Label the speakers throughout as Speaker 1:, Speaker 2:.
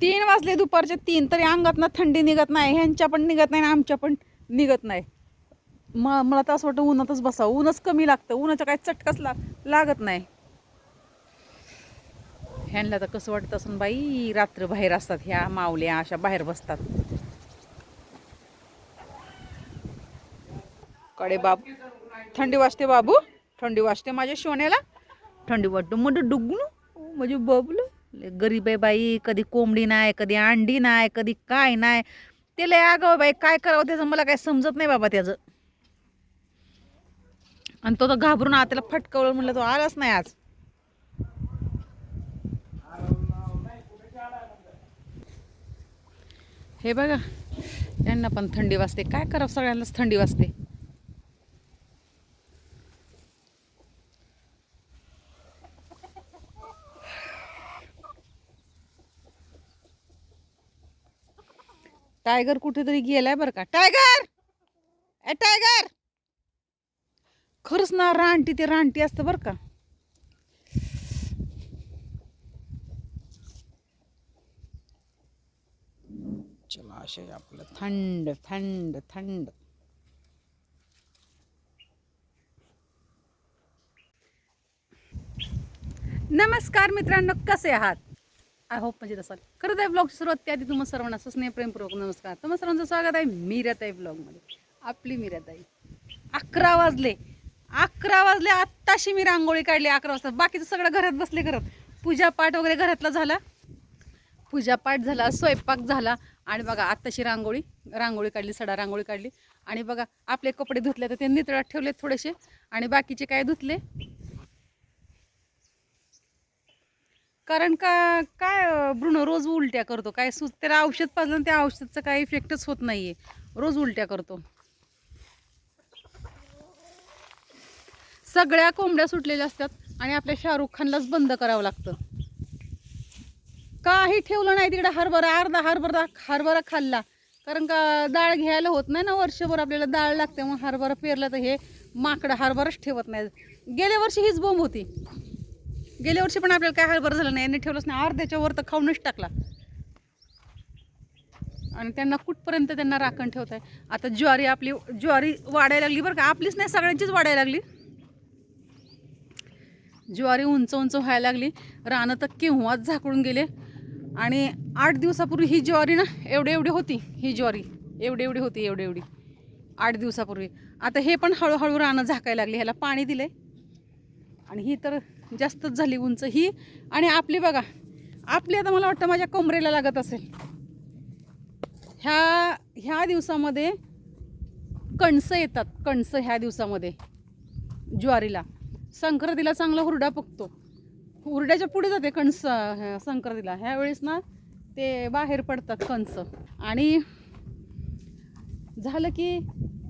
Speaker 1: तीन वाजले दुपारचे तीन तरी अंगात थंडी निघत नाही ह्यांच्या पण निघत नाही आमच्या पण निघत नाही. म मला तर असं वाटतं उन्हातच बसावं. ऊनच कमी लागतं. उन्हाचा काही चटकाच ला लागत नाही. ह्यांना तर कसं वाटत असून बाई रात्र बाहेर असतात ह्या मावल्या अशा बाहेर बसतात. कडे बाब थंडी वाजते बाबू. थंडी वाजते माझ्या सोन्याला थंडी वाटतं म्हणजे डुगणू म्हणजे बबलू. गरीब आहे बाई कधी कोंबडी नाही कधी अंडी नाही कधी काय नाही. ते लय आगाव बाई काय करावं त्याचं मला काय समजत नाही बाबा त्याचं. आणि तो तर घाबरून त्याला फटकवलं म्हटलं तो आलाच नाही आज. हे बघा यांना पण थंडी वाजते. काय करावं सगळ्यांनाच थंडी वाजते. टायगर कुठेतरी गेलाय बरं का. टायगर! ए टायगर! खरंच ना रानटी ते रानटी असतं बरं का. चला असे आपलं. थंड थंड थंड. नमस्कार मित्रांनो कसे आहात? आय होप मजेत असाल खरं आहे ब्लॉगची सुरुवात त्याआधी तुम्हाला सर्वांना स्नेह प्रेमपूर्वक नमस्कार. तुम्हा सर्वांचं स्वागत आहे मीराताई ब्लॉगमध्ये आपली मीराताई. अकरा वाजले. अकरा वाजले आत्ताशी मी रांगोळी काढली अकरा वाजता. बाकीचं सगळं घरात बसले करत पूजापाठ वगैरे घरातला झाला. पूजापाठ झाला स्वयंपाक झाला. आणि बघा आत्ताशी रांगोळी. रांगोळी काढली सडा रांगोळी काढली. आणि बघा आपले कपडे धुतले तर ते नितळात ठेवले थोडेसे. आणि बाकीचे काय धुतले? कारण का काय भ्रूण रोज उलट्या करतो. काय सुच त्याला औषध पाजलं त्या औषधाचा काही इफेक्टच होत नाही आहे रोज उलट्या करतो. सगळ्या कोंबड्या सुटलेल्या असतात आणि आपल्या शाहरुख खानलाच बंद करावं लागतं. काही ठेवलं नाही तिकडे हरभरा अर्धा हरभरा हरभरा खाल्ला. कारण का डाळ घ्यायला होत नाही ना वर्षभर आपल्याला डाळ लागते मग हरभरा पेरलं तर हे माकडं हरभराच ठेवत नाही गेल्या वर्षी हीच बोंब होती. गेल्या वर्षी पण आपल्याला काय हरभरा झालं नाही यांनी ठेवलंच नाही. अर्ध्याच्या वर तर खाऊनच टाकला. आणि त्यांना कुठपर्यंत त्यांना राखण ठेवत आहे आता ज्वारी आपली ज्वारी वाढायला लागली बरं का. आपलीच नाही सगळ्यांचीच वाढायला लागली. ज्वारी उंच उंच व्हायला लागली. रानं तर केव्हाच झाकळून गेले. आणि आठ दिवसापूर्वी ही ज्वारी ना एवढी एवढी होती ही ज्वारी. एवढी एवढी होती एवढी एवढी. आठ दिवसापूर्वी. आता हे पण हळूहळू रानं झाकायला लागली ह्याला पाणी दिले आणि ही तर जास्तच झाली उंच ही आणि आपली बघा आपली आता मला वाटतं माझ्या कमरेला लागत असेल. ह्या ह्या दिवसामध्ये कणसं येतात. कणसं ह्या दिवसामध्ये ज्वारीला. संक्रांतीला चांगला हुरडा पकतो हुरड्याच्या पुढे जाते कणस संक्रांतीला. ह्यावेळेस ना ते बाहेर पडतात कणस. आणि झालं की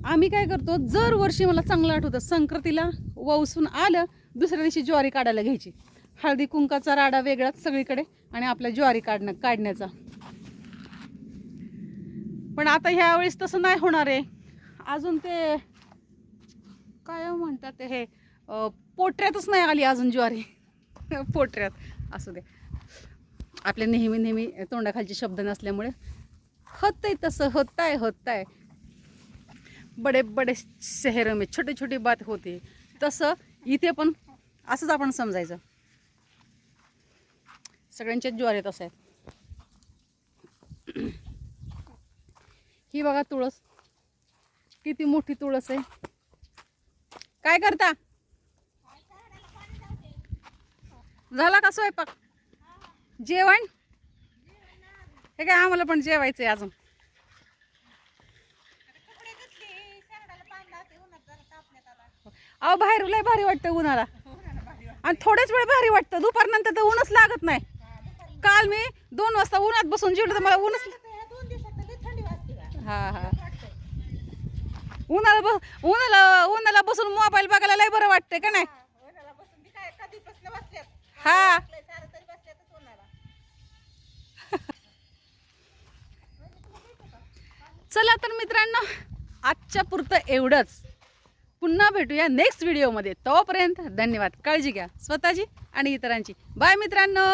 Speaker 1: आम्ही काय करतो जर वर्षी मला चांगलं आठवतं. संक्रांतीला वसून आलं दुसऱ्या दिवशी ज्वारी काढायला घ्यायची. हळदी कुंकाचा राडा वेगळाच सगळीकडे आणि आपल्या ज्वारी काढणं काढण्याचा. पण आता ह्या वेळेस तसं नाही होणार आहे. अजून ते काय म्हणतात हे पोटऱ्यातच नाही आली अजून ज्वारी. पोटऱ्यात असू दे. आपले नेहमी नेहमी तोंडाखालचे शब्द नसल्यामुळे होतंय तसं होताय होताय. बडे बडे शहर में छोटी छोटी बात होती. तसं इथे पण असंच आपण समजायचं. सगळ्यांच्याच ज्वारीत असं आहेत ही बघा तुळस. किती मोठी तुळस आहे. काय करता? झाला का स्वयंपाक? जेवण? हे काय आम्हाला पण जेवायचं आहे अजून. अहो बाहेर लय भारी वाटतं उन्हाला. आणि थोड्याच वेळ भारी वाटतं. दुपारनंतर तर ऊनच लागत नाही. काल मी दोन वाजता उन्हात बसून जेवलं तर मला ऊनच हा हा. उन्हाला ब उन्हाला उन्हाला बसून मोबाईल बघायला लय बरं वाटतंय का नाही? हा चला तर मित्रांनो आजच्या पुरतं एवढंच. पुन्हा भेटूया नेक्स्ट व्हिडिओमध्ये तोपर्यंत धन्यवाद. काळजी घ्या. स्वतःची आणि इतरांची. बाय मित्रांनो!